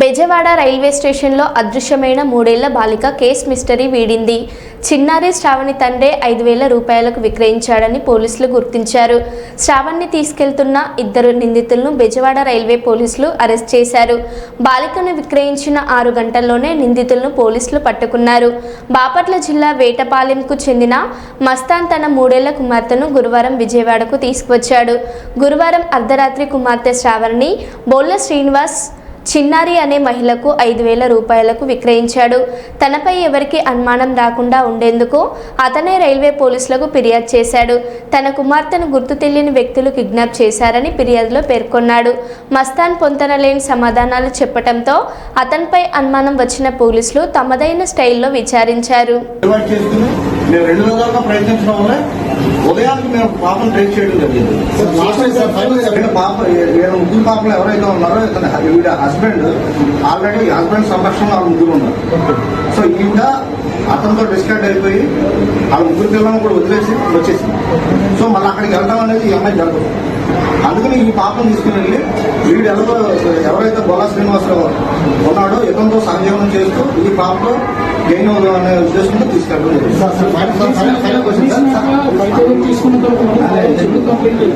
Bezawada railway స్టేషన్లో అదృశ్యమైన మూడేళ్ళ బాలిక కేస్ మిస్టరీ వీడింది. చిన్నారి శ్రావణి తండ్రే ఐదు వేల రూపాయలకు విక్రయించాడని పోలీసులు గుర్తించారు. శ్రావణ్ని తీసుకెళ్తున్న ఇద్దరు నిందితులను బెజవాడ రైల్వే పోలీసులు అరెస్ట్ చేశారు. బాలికను విక్రయించిన ఆరు గంటల్లోనే నిందితులను పోలీసులు పట్టుకున్నారు. బాపట్ల జిల్లా వేటపాలెంకు చెందిన మస్తాన్ తన మూడేళ్ళ కుమార్తెను గురువారం విజయవాడకు తీసుకువచ్చాడు. గురువారం అర్ధరాత్రి కుమార్తె శ్రావణిని బోల్ల శ్రీనివాస్ చిన్నారి అనే మహిళకు ఐదు వేల రూపాయలకు విక్రయించాడు తనపై ఎవరికి అనుమానం రాకుండా ఉండేందుకు అతనే రైల్వే పోలీసులకు ఫిర్యాదు చేశాడు తన కుమార్తెను గుర్తు తెలియని వ్యక్తులు కిడ్నాప్ చేశారని ఫిర్యాదులో పేర్కొన్నాడు మస్తాన్ పొంతనలేని సమాధానాలు చెప్పడంతో అతనిపై అనుమానం వచ్చిన పోలీసులు తమదైన స్టైల్లో విచారించారు ఉదయానికి మేము పాపను ట్రేస్ చేయడం జరిగింది పాప ముగ్గురు పాపలు ఎవరైతే ఉన్నారో ఇతని వీళ్ళ హస్బెండ్ ఆల్రెడీ హస్బెండ్ సంరక్షణలో వాళ్ళ ముగ్గురు ఉన్నారు సో ఈవిడ అతనితో డిస్కట్ అయిపోయి వాళ్ళ ముగ్గురు పిల్లలను కూడా వదిలేసి వచ్చేసింది సో మళ్ళీ అక్కడికి వెళ్ళడం అనేది ఈ అమ్మాయి జరగదు అందుకని ఈ పాపను తీసుకుని వెళ్ళి వీడు ఎవరో ఎవరైతే బొలా శ్రీనివాసరావు ఉన్నాడో ఇతనితో సహజీవనం చేస్తూ ఈ పాపతో గెయిన్ అవుదాం అనే ఉద్దేశంతో తీసుకెళ్ళడం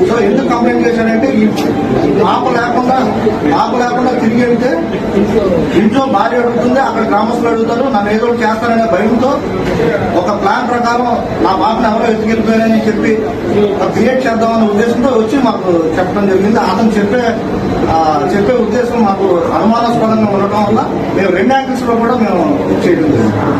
సో ఎందుకు కంప్లైంట్ చేశానంటే ఈ పాప లేకుండా పాప లేకుండా తిరిగి వెళ్తే ఇంట్లో భార్య అడుగుతుంది అక్కడ గ్రామస్తులు అడుగుతారు నన్ను ఏదో ఒకటి చేస్తారనే భయంతో ఒక ప్లాన్ ప్రకారం నా బాబుని ఎవరో ఎత్తుకెళ్ళిపోయారని చెప్పి క్రియేట్ చేద్దామనే ఉద్దేశంతో వచ్చి మాకు చెప్పడం జరిగింది. అతను చెప్పే చెప్పే ఉద్దేశం మాకు అనుమానాస్పదంగా ఉండటం వల్ల మేము రెండు యాంగిల్స్లో కూడా మేము చేయడం జరిగింది.